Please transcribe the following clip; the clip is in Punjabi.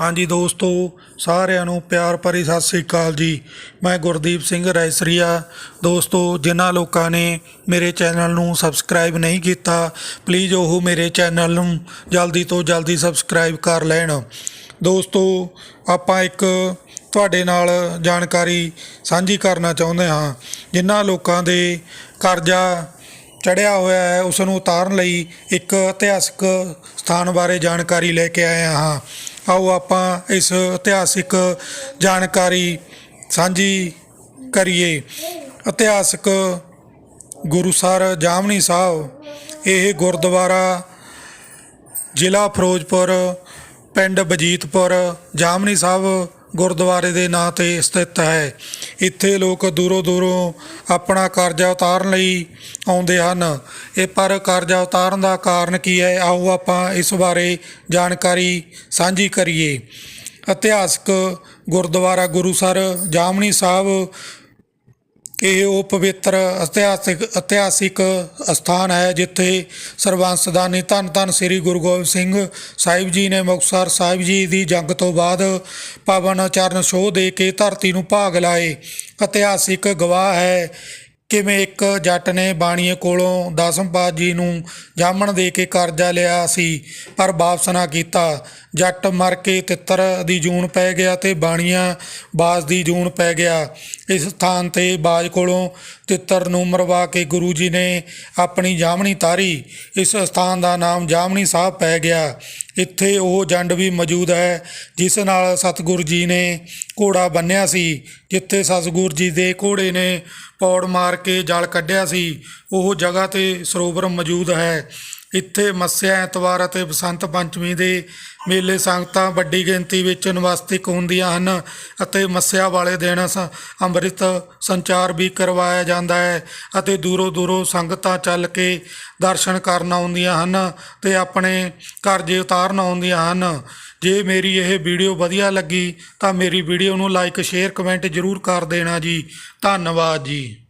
ਹਾਂਜੀ ਦੋਸਤੋ, ਸਾਰਿਆਂ ਨੂੰ ਪਿਆਰ ਭਰੀ ਸਤਿ ਸ੍ਰੀ ਅਕਾਲ ਜੀ। ਮੈਂ ਗੁਰਦੀਪ ਸਿੰਘ ਰੈਸਰੀਆ ਦੋਸਤੋ, ਜਿਨ੍ਹਾਂ ਲੋਕਾਂ ਨੇ ਮੇਰੇ ਚੈਨਲ ਨੂੰ ਸਬਸਕ੍ਰਾਈਬ ਨਹੀਂ ਕੀਤਾ ਪਲੀਜ਼ ਉਹ ਮੇਰੇ ਚੈਨਲ ਨੂੰ ਜਲਦੀ ਤੋਂ ਜਲਦੀ ਸਬਸਕ੍ਰਾਈਬ ਕਰ ਲੈਣ। ਦੋਸਤੋ, ਆਪਾਂ ਇੱਕ ਤੁਹਾਡੇ ਨਾਲ ਜਾਣਕਾਰੀ ਸਾਂਝੀ ਕਰਨਾ ਚਾਹੁੰਦੇ ਹਾਂ। ਜਿਨ੍ਹਾਂ ਲੋਕਾਂ ਦੇ ਕਰਜ਼ਾ ਚੜਿਆ ਹੋਇਆ ਹੈ ਉਸ ਨੂੰ ਉਤਾਰਨ ਲਈ ਇੱਕ ਇਤਿਹਾਸਕ ਸਥਾਨ ਬਾਰੇ ਜਾਣਕਾਰੀ ਲੈ ਕੇ ਆਇਆ ਹਾਂ। ਆਓ ਆਪਾਂ ਇਸ ਇਤਿਹਾਸਿਕ ਜਾਣਕਾਰੀ ਸਾਂਝੀ ਕਰੀਏ। ਇਤਿਹਾਸਕ ਗੁਰੂਸਰ ਜਾਮਣੀ ਸਾਹਿਬ, ਇਹ ਗੁਰਦੁਆਰਾ ਜ਼ਿਲ੍ਹਾ ਫਿਰੋਜ਼ਪੁਰ, ਪਿੰਡ ਬਜੀਤਪੁਰ ਜਾਮਣੀ ਸਾਹਿਬ ਗੁਰਦੁਆਰੇ ਦੇ ਨਾਂ ਤੇ ਸਥਿਤ ਹੈ। ਇੱਥੇ ਲੋਕ ਦੂਰੋਂ ਦੂਰੋਂ ਆਪਣਾ ਕਰਜ਼ਾ ਉਤਾਰਨ ਲਈ ਆਉਂਦੇ ਹਨ। ਇਹ ਪਰ ਕਰਜ਼ਾ ਉਤਾਰਨ ਦਾ ਕਾਰਨ ਕੀ ਹੈ? ਆਓ ਆਪਾਂ ਇਸ ਬਾਰੇ ਜਾਣਕਾਰੀ ਸਾਂਝੀ ਕਰੀਏ। ਇਤਿਹਾਸਕ ਗੁਰਦੁਆਰਾ ਗੁਰੂਸਰ ਜਾਮਣੀ ਸਾਹਿਬ ਇਹ ਉਹ ਪਵਿੱਤਰ ਇਤਿਹਾਸਿਕ ਇਤਿਹਾਸਿਕ ਸਥਾਨ ਹੈ ਜਿੱਥੇ ਸਰਬੰਸਦਾਨੀ ਧੰਨ ਧੰਨ ਸ੍ਰੀ ਗੁਰੂ ਗੋਬਿੰਦ ਸਿੰਘ ਸਾਹਿਬ ਜੀ ਨੇ ਮੁਕਤਸਰ ਸਾਹਿਬ ਜੀ ਦੀ ਜੰਗ ਤੋਂ ਬਾਅਦ ਪਵਨ ਚਰਨ ਸ਼ੋਹ ਦੇ ਕੇ ਧਰਤੀ ਨੂੰ ਭਾਗ ਲਾਏ। ਇਤਿਹਾਸਿਕ ਗਵਾਹ ਹੈ ਕਿਵੇਂ ਇੱਕ ਜੱਟ ਨੇ ਬਾਣੀਏ ਕੋਲੋਂ ਦਸਮ ਜੀ ਨੂੰ ਜਾਮਣ ਦੇ ਕੇ ਕਰਜ਼ਾ ਲਿਆ ਸੀ, ਪਰ ਵਾਪਸ ਨਾ ਕੀਤਾ। ਜੱਟ ਮਰ ਕੇ ਤਿੱਤਰ ਦੀ ਜੂਨ ਪੈ ਗਿਆ ਤੇ ਬਾਣੀਆਂ ਬਾਜ਼ ਦੀ ਜੂਨ ਪੈ ਗਿਆ। ਇਸ ਸਥਾਨ ਤੇ ਬਾਜ ਕੋਲੋਂ ਤਿੱਤਰ ਨੂੰ ਮਰਵਾ ਕੇ ਗੁਰੂ ਜੀ ਨੇ ਆਪਣੀ ਜਾਮਣੀ ਤਾਰੀ। ਇਸ ਸਥਾਨ ਦਾ ਨਾਮ ਜਾਮਣੀ ਸਾਹਿਬ ਪੈ ਗਿਆ। ਇੱਥੇ ਉਹ ਜੰਡ ਵੀ ਮੌਜੂਦ ਹੈ, ਜਿਸ ਨਾਲ ਸਤਿਗੁਰੂ ਜੀ ਨੇ ਘੋੜਾ ਬੰਨਿਆ ਸੀ, ਜਿੱਥੇ ਸਤਿਗੁਰੂ ਜੀ ਦੇ ਘੋੜੇ ਨੇ ਪੌੜ ਮਾਰ ਕੇ ਜਲ ਕੱਢਿਆ ਸੀ। ਉਹ ਜਗ੍ਹਾ ਤੇ ਸਰੋਵਰ ਮੌਜੂਦ ਹੈ। ਇੱਥੇ ਮੱਸਿਆ, ਐਤਵਾਰ ਅਤੇ ਬਸੰਤ ਪੰਚਮੀ ਦੇ ਮੇਲੇ ਸੰਗਤਾਂ ਵੱਡੀ ਗਿਣਤੀ ਵਿੱਚ ਨਵਸਤਿਕ ਹੁੰਦੀਆਂ ਹਨ ਅਤੇ ਮੱਸਿਆ ਵਾਲੇ ਦਿਨ ਸ- ਅੰਮ੍ਰਿਤ ਸੰਚਾਰ ਵੀ ਕਰਵਾਇਆ ਜਾਂਦਾ ਹੈ ਅਤੇ ਦੂਰੋਂ ਦੂਰੋਂ ਸੰਗਤਾਂ ਚੱਲ ਕੇ ਦਰਸ਼ਨ ਕਰਨ ਆਉਂਦੀਆਂ ਹਨ ਤੇ ਆਪਣੇ ਕਰਜ਼ੇ ਉਤਾਰਨ ਆਉਂਦੀਆਂ ਹਨ। ਜੇ ਮੇਰੀ ਇਹ ਵੀਡੀਓ ਵਧੀਆ ਲੱਗੀ ਤਾਂ ਮੇਰੀ ਵੀਡੀਓ ਨੂੰ ਲਾਈਕ, ਸ਼ੇਅਰ, ਕਮੈਂਟ ਜ਼ਰੂਰ ਕਰ ਦੇਣਾ ਜੀ। ਧੰਨਵਾਦ ਜੀ।